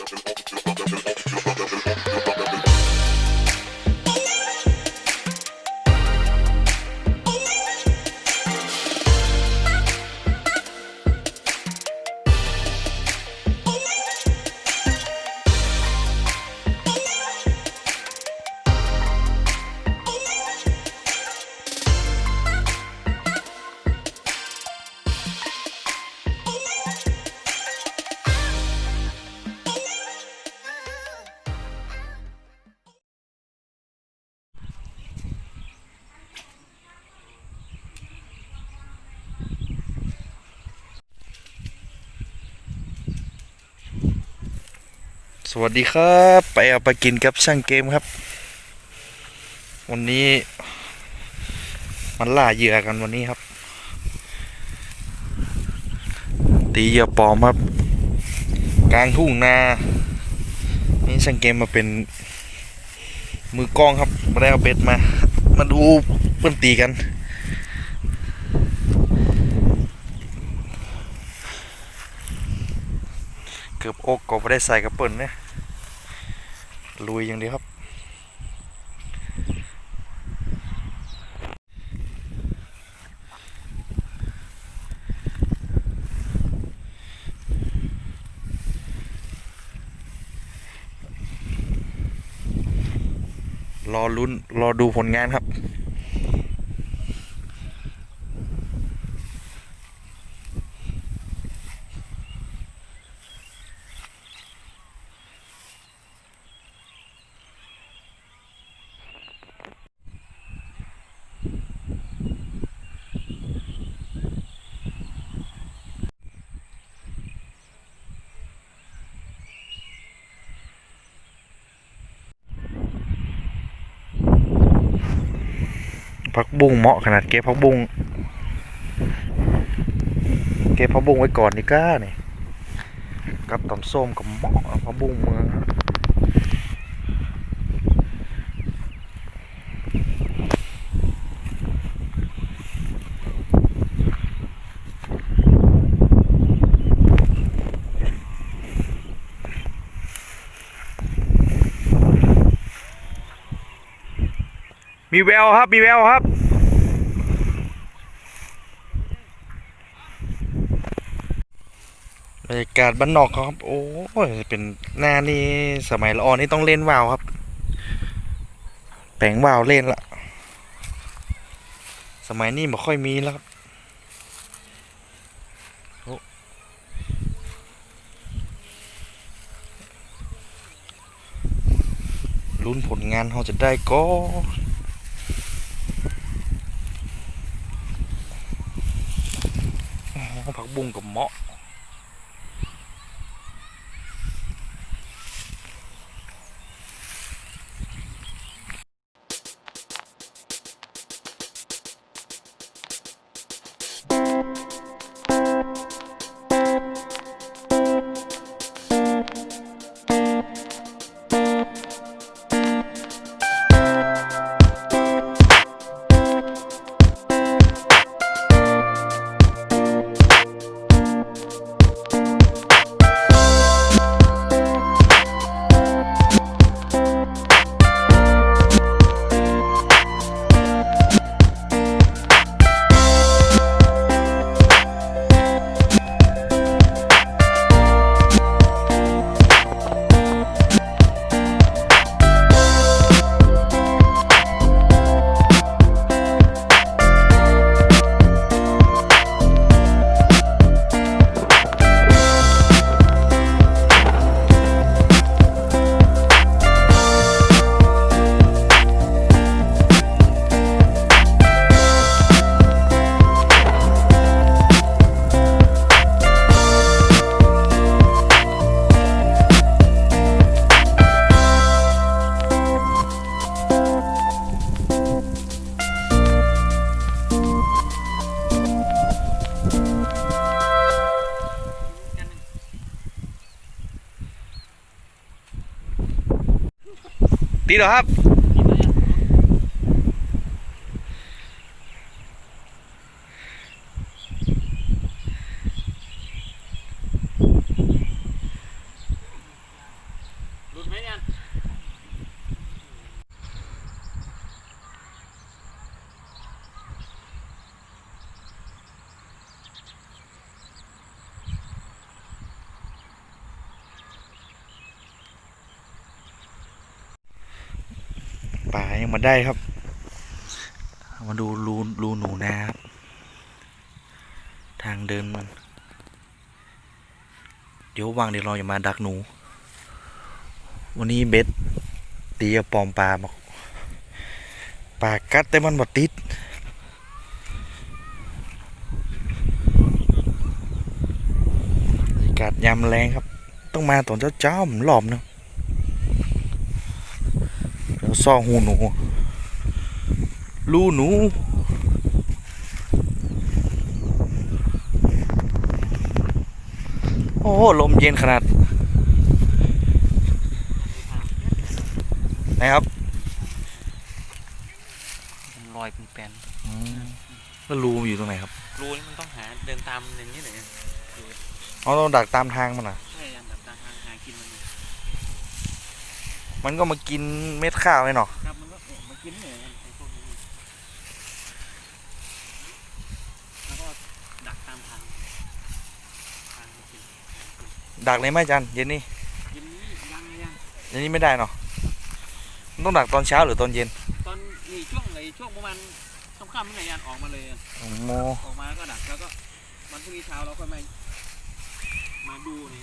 ちょっとちょっとちょっと。 สวัสดีครับ ไปเอาไปกินกับช่างเกมครับ วันนี้ มันล่าเหยื่อกันวันนี้ครับ ตีเหยื่อปลอมครับ กลางทุ่งนา นี่ช่างเกมมาเป็น มือกล้องครับมาได้เอาเบ็ดมา มาดูเพื่อนตีกันเกือบอกก็ไม่ได้ใส่กระเปิ่นเนี่ย ลุยอย่างเดียวครับ รอลุ้น รอดูผลงานครับ พักบุ้งเหมาะขนาดเก็บพักบุ้งเก็บพักบุ้งไว้ก่อนดีก้านี่กับตำส้มกับเหมาะพักบุ้งเมือง มีแววครับ มีแววครับบรรยากาศบ้านนอกครับ โอ้ยเป็นหน้านี่สมัยละอ่อนนี่ต้องเล่นว่าวครับแปลงว่าวเล่นละสมัยนี้ไม่ค่อยมีแล้วครับลุ้นผลงานเขาจะได้ก็อ๋ อผั กบุ้งกับเมาะตีเหรอครับ อ ป่ายังมาได้ครับ มาดูรูรูหนูนะครับ ทางเดินมัน เดี๋ยววางเดี๋ยวเราจะมาดักหนู วันนี้เบ็ดตีกับปอมปลาบอกปลากัดแต่มันบดติดกาศยามแรงครับ ต้องมาตอนเช้าๆมันหลอมเนาะ ซ่อหูหนู ลูหนู โอ้โหลมเย็นขนาดไหนะครับมันลอยเป็นแปลนอืมแล้วรูมันอยู่ตรงไหนครับ รูนี่มันต้องหาเดินตามอย่างนี้เลยเราต้องดักตามทางมันอะ ใช่อันดับตามทางหากินมัน มันก็มากินเม็ดข้าวเลยเนาะครับมันก็เออมากินเลยไอ้พวกนี้แล้วก็ดักตามทางทางมากินดักเลยไหมจันเย็นนี้กินนี้ยังยังเย็นนี้ไม่ได้เนาะมันต้องดักตอนเช้าหรือตอนเย็นตอนนี่ช่วงไอ้ช่วงประมาณค่ำๆนี่ไงยันออกมาเลยโอ้โมออกมาก็ดักแล้วก็วันพรุ่งนี้เช้าเราค่อยมามาดูนี่